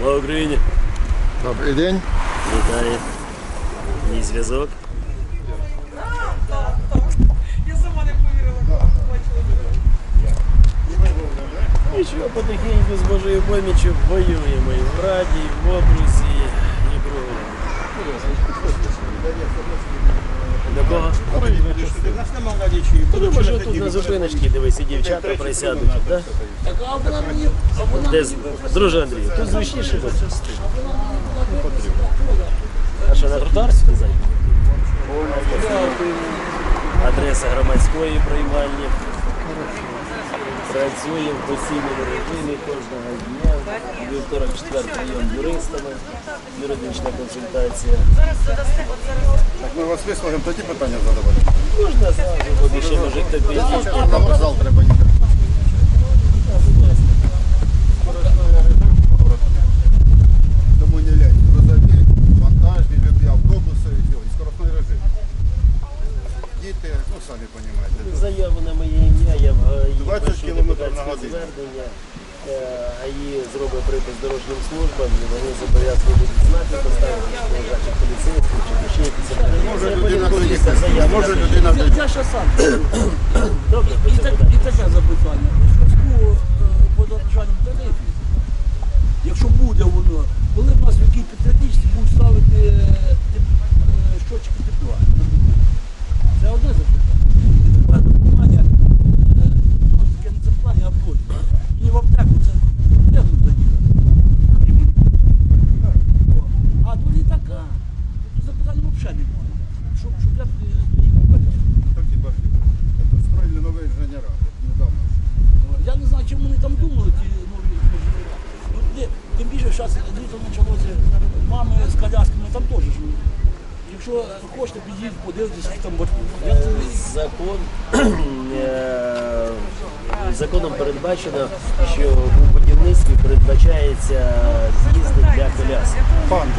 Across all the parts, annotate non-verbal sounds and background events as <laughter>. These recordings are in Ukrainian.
Слава Україні! Добрий день. Вітаю. Мій зв'язок. Я сама не повірила, коли побачила. Нічого потихеньку з Божою поміччю воюємо і в Раді, і в Обрусі, і кругом. До кого? Ну, може тут на зупиночці, дивись, і дівчата присядуть. Да? Де з- Друже Андрію, тут зручніше буде. А що, на тротуарській зайти? Адреса громадської приймальні. Працює в постійному режимі кожного дня. Вівторок, четвер прийом юристами, юридична консультація. Так ми вас вислухаємо, тоді питання задавати. Можна зразу, бо ще може хто підійти. На вокзал треба їхати. Припис дорожнім службам, і вони зобов'язані будуть знаки поставити, що лежачі поліцейських, чи ще якісь. Може людина доїхати. Може людина доїхати. сам. Добре, І, це так, буде. і таке запитання. У зв'язку е, по дорожнім тарифі, якщо буде воно, коли в нас в якій п'ятирічці будуть ставити е, тип- е, щочки тепла? Це одне запитання. І тепер питання, е, ну, таке не запитання, а просьба. І в аптеку це де тут доїхати? О, А то літака. Тут запитання взагалі немає. Щоб, щоб я доїхав катати. Так, хіба ж. Це Строїли нові інженера. от Недавно. Я не знаю, чим вони там думали, ті нові інженери. Ну, де, тим більше зараз літо почалося, мами з колясками, там теж. Якщо хочете, підійдіть, подивитися, що там це не- Закон <clears throat> е, законом передбачено, що у будівництві передбачається з'їзди для колясок. Панди.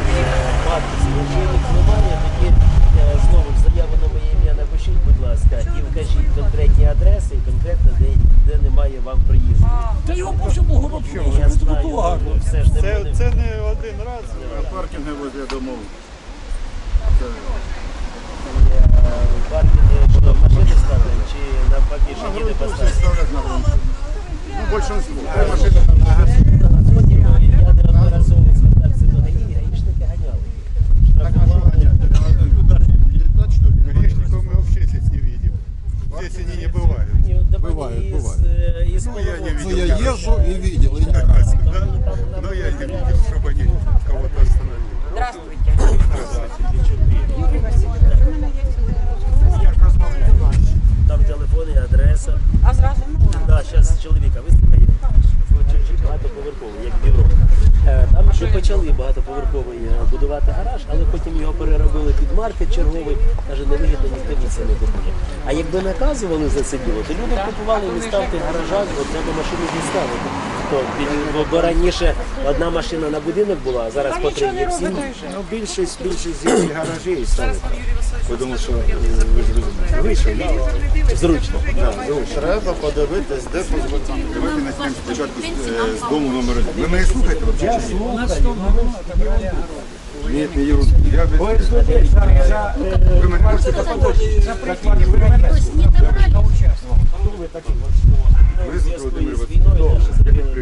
Якщо їх немає, тоді е, знову ж заяву на моє ім'я напишіть, будь ласка, і вкажіть конкретні адреси і конкретно де, де немає вам приїзду. Та його по всьому городку Я знаю, тротуару. все ж не Це, буде. це не один раз. Паркінги возле домов. Це Е, Паркінги що, машини ставлять чи навпаки, що діти поставлять? ставлять на вулицю. Ну, большинство. Три машини на я не Полового. Ну, я езжу и видел, и не раз. Но я не видел, чтобы они кого-то остановили. Здравствуйте. Там телефон і адреса. А зразу можна? Зараз чоловіка вислухає. Чуть-чуть багатоповерховий, як бюро. Е, Там ще почали багатоповерховий будувати гараж, але потім його переробили під маркет черговий. Каже, невигідно ніхто ні це не купує. А якби наказували за це діло, то люди б купували не ставте гаража, бо треба машину діставити. Бі- бо раніше одна машина на будинок була, а зараз по три є всі. Ну, більшість, більшість зі гаражі ставить. Тому що е, ви. Вийшов, да, Зручно. Треба подивитись, де позвонити. Давайте почнемо спочатку з, е, з дому номер один. Ви мене слухаєте? Я слухаю, Ні, не вы Я без... Ой, слухай, за, за, Ви мене можете за квартиру, ви мене слухаєте. Хто ви такі? Ви з Володимир З Васильович. війною наша Я підтримую. Там Я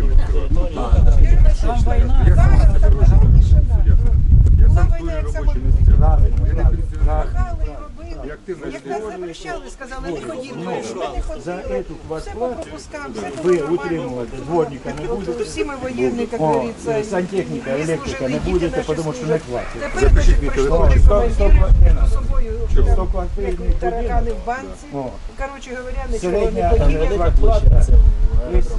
сказали, не ходіть. Ми не За эту Все по квартплату ви утримувати дворника не будете. всі ми воєнні, як говориться. сантехніка, електрика не будете, тому що не хватить. Тепер Запишіть ми мій пішли телефон. в Стоп, командир, стоп, стоп, з собою Сто прям, таракани в банці. Коротше говоря, нічого не Есть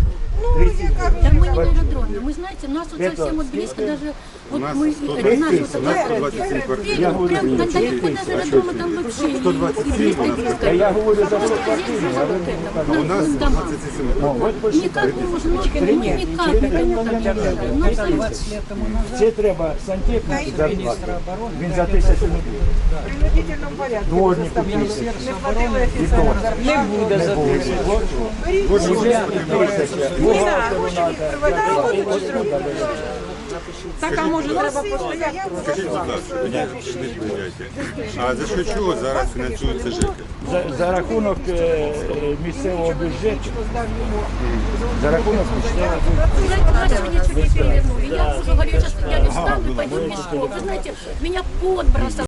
Ну, яка мы не на Квартира. аэродроме. Мы, знаете, нас вот Это совсем вот близко даже... Вот нас мы... 120 нас тысяч, вот у нас такая- 127 квартир. Я говорю, Прям ну, далеко четыре до аэродрома там вообще не 127 у нас. близко. А я говорю за Просто квартиру, здесь а вы вот мне это, не А у нас ну, дома. 27 Ну, вот Никак посчитайте. можно, ну, ну, никак, конечно. Ну, абсолютно. Це треба сантехніку зарплату. Він за тисячу не буде. в принудительному порядку Дворнику заставляли. тисячу. Не платили офіцерам зарплату. Не буде за тисячу. Беріть, Уже тисяча. Так, а може треба Скажіть, будь ласка, не відповідайте. А за що чого зараз фінансуються ЖЕКи? За, за рахунок е, місцевого бюджету, за рахунок місцевого бюджету. Настя меня чуть не перевернули. Я уже говорю, я сейчас я не встану пойду пешком. Вы знаете, меня пот бросал.